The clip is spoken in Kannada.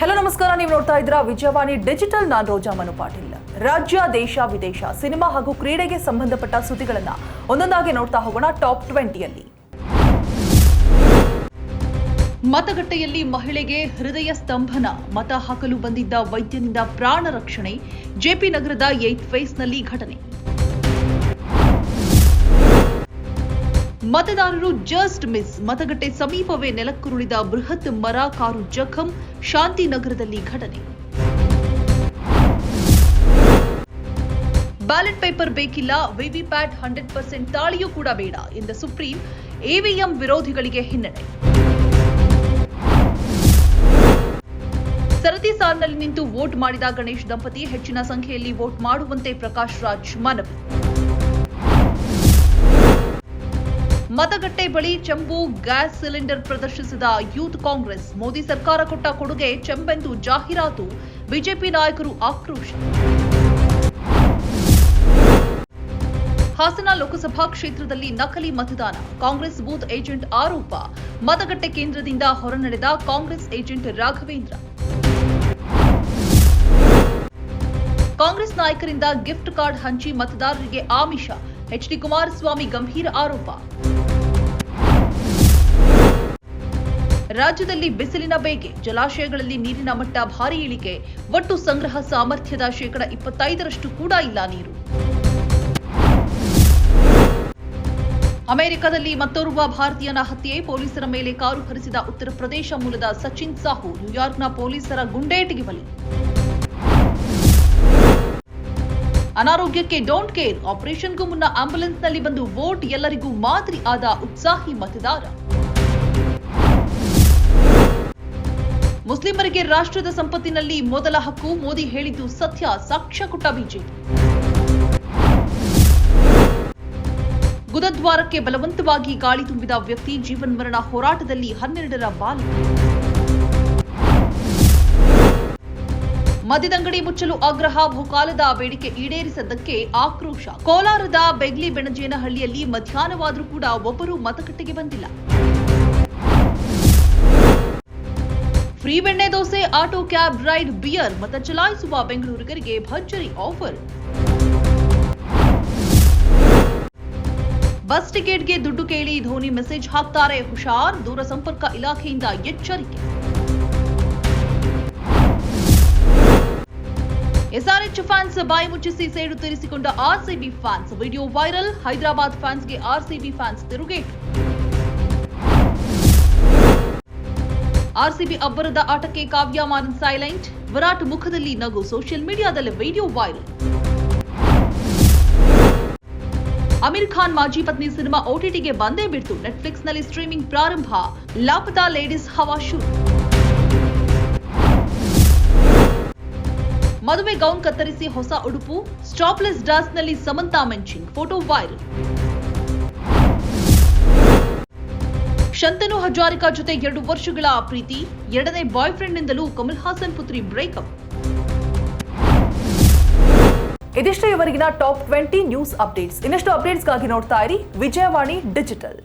ಹಲೋ ನಮಸ್ಕಾರ. ನೀವು ನೋಡ್ತಾ ಇದ್ದೀರಾ ವಿಜಯವಾಣಿ ಡಿಜಿಟಲ್. ನಾನ್ ರೋಜಾ ಮನು ಪಾಟೀಲ್. ರಾಜ್ಯ, ದೇಶ, ವಿದೇಶ, ಸಿನಿಮಾ ಹಾಗೂ ಕ್ರೀಡೆಗೆ ಸಂಬಂಧಪಟ್ಟ ಸುದ್ದಿಗಳನ್ನ ಒಂದೊಂದಾಗಿ ನೋಡ್ತಾ ಹೋಗೋಣ. ಟಾಪ್ ಟ್ವೆಂಟಿಯಲ್ಲಿ. ಮತಗಟ್ಟೆಯಲ್ಲಿ ಮಹಿಳೆಗೆ ಹೃದಯ ಸ್ತಂಭನ, ಮತ ಹಾಕಲು ಬಂದಿದ್ದ ವೈದ್ಯನಿಂದ ಪ್ರಾಣ ರಕ್ಷಣೆ ಜೆಪಿ ನಗರದ ಏತ್ ಫೇಸ್ನಲ್ಲಿ ಘಟನೆ. ಮತದಾರರು ಜಸ್ಟ್ ಮಿಸ್ ಮತಗಟ್ಟೆ ಸಮೀಪವೇ ನೆಲಕ್ಕುರುಳಿದ ಬೃಹತ್ ಮರ ಕಾರು ಜಖಂ ಶಾಂತಿನಗರದಲ್ಲಿ ಘಟನೆ. ಬ್ಯಾಲೆಟ್ ಪೇಪರ್ ಬೇಕಿಲ್ಲ, ವಿವಿಪ್ಯಾಟ್ ಹಂಡ್ರೆಡ್ ಪರ್ಸೆಂಟ್ ತಾಳಿಯೂ ಕೂಡ ಬೇಡ ಎಂದ ಸುಪ್ರೀಂ ಎವಿಎಂ ವಿರೋಧಿಗಳಿಗೆ ಹಿನ್ನಡೆ. ಸರತಿ ಸಾಲಿನಲ್ಲಿ ನಿಂತು ವೋಟ್ ಮಾಡಿದ ಗಣೇಶ್ ದಂಪತಿ ಹೆಚ್ಚಿನ ಸಂಖ್ಯೆಯಲ್ಲಿ ವೋಟ್ ಮಾಡುವಂತೆ ಪ್ರಕಾಶ್ ರಾಜ್ ಮನವಿ. ಮತಗಟ್ಟೆ ಬಳಿ ಚೆಂಬು ಗ್ಯಾಸ್ ಸಿಲಿಂಡರ್ ಪ್ರದರ್ಶಿಸಿದ ಯೂತ್ ಕಾಂಗ್ರೆಸ್, ಮೋದಿ ಸರ್ಕಾರ ಕೊಟ್ಟ ಕೊಡುಗೆ ಚೆಂಬೆಂದು ಜಾಹೀರಾತು. ಬಿಜೆಪಿ ನಾಯಕರು ಆಕ್ರೋಶ. ಹಾಸನ ಲೋಕಸಭಾ ಕ್ಷೇತ್ರದಲ್ಲಿ ನಕಲಿ ಮತದಾನ. ಕಾಂಗ್ರೆಸ್ ಬೂತ್ ಏಜೆಂಟ್ ಆರೋಪ. ಮತಗಟ್ಟೆ ಕೇಂದ್ರದಿಂದ ಹೊರನಡೆದ ಕಾಂಗ್ರೆಸ್ ಏಜೆಂಟ್ ರಾಘವೇಂದ್ರ. ಕಾಂಗ್ರೆಸ್ ನಾಯಕರಿಂದ ಗಿಫ್ಟ್ ಕಾರ್ಡ್ ಹಂಚಿ ಮತದಾರರಿಗೆ ಆಮಿಷ. ಎಚ್ಡಿ ಕುಮಾರಸ್ವಾಮಿ ಗಂಭೀರ ಆರೋಪ ರಾಜ್ಯದಲ್ಲಿ ಬಿಸಿಲಿನ ಬೇಗೆ, ಜಲಾಶಯಗಳಲ್ಲಿ ನೀರಿನ ಮಟ್ಟ ಭಾರಿ ಇಳಿಕೆ, ಒಟ್ಟು ಸಂಗ್ರಹ ಸಾಮರ್ಥ್ಯದ ಶೇಕಡ ಇಪ್ಪತ್ತೈದರಷ್ಟು ಕೂಡ ಇಲ್ಲ ನೀರು. ಅಮೆರಿಕದಲ್ಲಿ ಮತ್ತೋರ್ವ ಭಾರತೀಯನ ಹತ್ಯೆ, ಪೊಲೀಸರ ಮೇಲೆ ಕಾರು ಹರಿಸಿದ ಉತ್ತರ ಪ್ರದೇಶ ಮೂಲದ ಸಚಿನ್ ಸಾಹು, ನ್ಯೂಯಾರ್ಕ್ನ ಪೊಲೀಸರ ಗುಂಡೇಟಿಗೆ ಬಲಿ. ಅನಾರೋಗ್ಯಕ್ಕೆ ಡೋಂಟ್ ಕೇರ್. ಆಪರೇಷನ್ಗೂ ಮುನ್ನ ಆಂಬ್ಯುಲೆನ್ಸ್ನಲ್ಲಿ ಬಂದು ವೋಟ್ ಎಲ್ಲರಿಗೂ ಮಾದರಿ ಆದ ಉತ್ಸಾಹಿ ಮತದಾರ. ಮುಸ್ಲಿಮರಿಗೆ ರಾಷ್ಟ್ರದ ಸಂಪತ್ತಿನಲ್ಲಿ ಮೊದಲ ಹಕ್ಕು, ಮೋದಿ ಹೇಳಿದ್ದು ಸತ್ಯ, ಸಾಕ್ಷ್ಯ ಕೊಟ್ಟ ಬಿಜೆಪಿ. ಗುದದ್ವಾರಕ್ಕೆ ಬಲವಂತವಾಗಿ ಗಾಳಿ ತುಂಬಿದ ವ್ಯಕ್ತಿ ಜೀವನ್ಮರಣ ಹೋರಾಟದಲ್ಲಿ ಹನ್ನೆರಡರ ಬಾಲಿಕ. ಮದ್ಯದಂಗಡಿ ಮುಚ್ಚಲು ಆಗ್ರಹ ಬಹುಕಾಲದ ಬೇಡಿಕೆ ಈಡೇರಿಸದ್ದಕ್ಕೆ ಆಕ್ರೋಶ. ಕೋಲಾರದ ಬೆಗ್ಲಿ ಬೆಣಜೇನಹಳ್ಳಿಯಲ್ಲಿ ಮಧ್ಯಾಹ್ನವಾದರೂ ಕೂಡ ಒಬ್ಬರು ಮತಗಟ್ಟೆಗೆ ಬಂದಿಲ್ಲ. ಫ್ರೀ ಬೆಣ್ಣೆ dosa, auto cab, ride, beer ಮತ ಚಲಾಯಿಸುವ ಬೆಂಗಳೂರಿಗರಿಗೆ ಭರ್ಜರಿ ಆಫರ್. ಬಸ್ ಟಿಕೆಟ್ಗೆ ದುಡ್ಡು ಕೇಳಿ ಧೋನಿ ಮೆಸೇಜ್ ಹಾಕ್ತಾರೆ, ಹುಷಾರ್, ದೂರ ಸಂಪರ್ಕ ಇಲಾಖೆಯಿಂದ ಎಚ್ಚರಿಕೆ. ಎಸ್ಆರ್ಎಚ್ ಫ್ಯಾನ್ಸ್ ಬಾಯಿ ಮುಚ್ಚಿಸಿ ಸೇಡು ತೀರಿಸಿಕೊಂಡ RCB fans video viral. Hyderabad ಫ್ಯಾನ್ಸ್ಗೆ RCB fans ತಿರುಗೇಟು ಆರ್ಸಿಬಿ ಅಬ್ಬರದ ಆಟಕ್ಕೆ ಕಾವ್ಯ ಮಾರನ್ ಸೈಲೆಂಟ್ ವಿರಾಟ್ ಮುಖದಲ್ಲಿ ನಗು. ಸೋಷಿಯಲ್ ಮೀಡಿಯಾದಲ್ಲಿ ವಿಡಿಯೋ ವೈರಲ್. ಅಮೀರ್ ಖಾನ್ ಮಾಜಿ ಪತ್ನಿ ಸಿನಿಮಾ ಓಟಿಟಿಗೆ ಬಂದೇ ಬಿಡ್ತು. ನೆಟ್ಫ್ಲಿಕ್ಸ್ನಲ್ಲಿ ಸ್ಟ್ರೀಮಿಂಗ್ ಪ್ರಾರಂಭ. ಲಾಪತಾ ಲೇಡೀಸ್ ಹವಾ ಶುರು ಮದುವೆ ಗೌನ್ ಕತ್ತರಿಸಿ ಹೊಸ ಉಡುಪು ಸ್ಟಾಪ್ಲೆಸ್ನಲ್ಲಿ ಸಮಂತಾ ಮೆಂಚಿಂಗ್ ಫೋಟೋ ವೈರಲ್ ಶಂತನು ಹಜಾರಿಕಾ ಜೊತೆ ಎರಡು ವರ್ಷಗಳ ಪ್ರೀತಿ, ಎರಡನೇ ಬಾಯ್ ಫ್ರೆಂಡ್ನಿಂದಲೂ ಕಮಲ್ ಹಾಸನ್ ಪುತ್ರಿ ಬ್ರೇಕಪ್ ಇದಿಷ್ಟು ಇವರಿಗಿನ ಟಾಪ್ ಟ್ವೆಂಟಿ ನ್ಯೂಸ್ ಅಪ್ಡೇಟ್ಸ್ ಇನ್ನಷ್ಟು ಅಪ್ಡೇಟ್ಸ್ಗಾಗಿ ನೋಡ್ತಾ ಇರಿ ವಿಜಯವಾಣಿ ಡಿಜಿಟಲ್.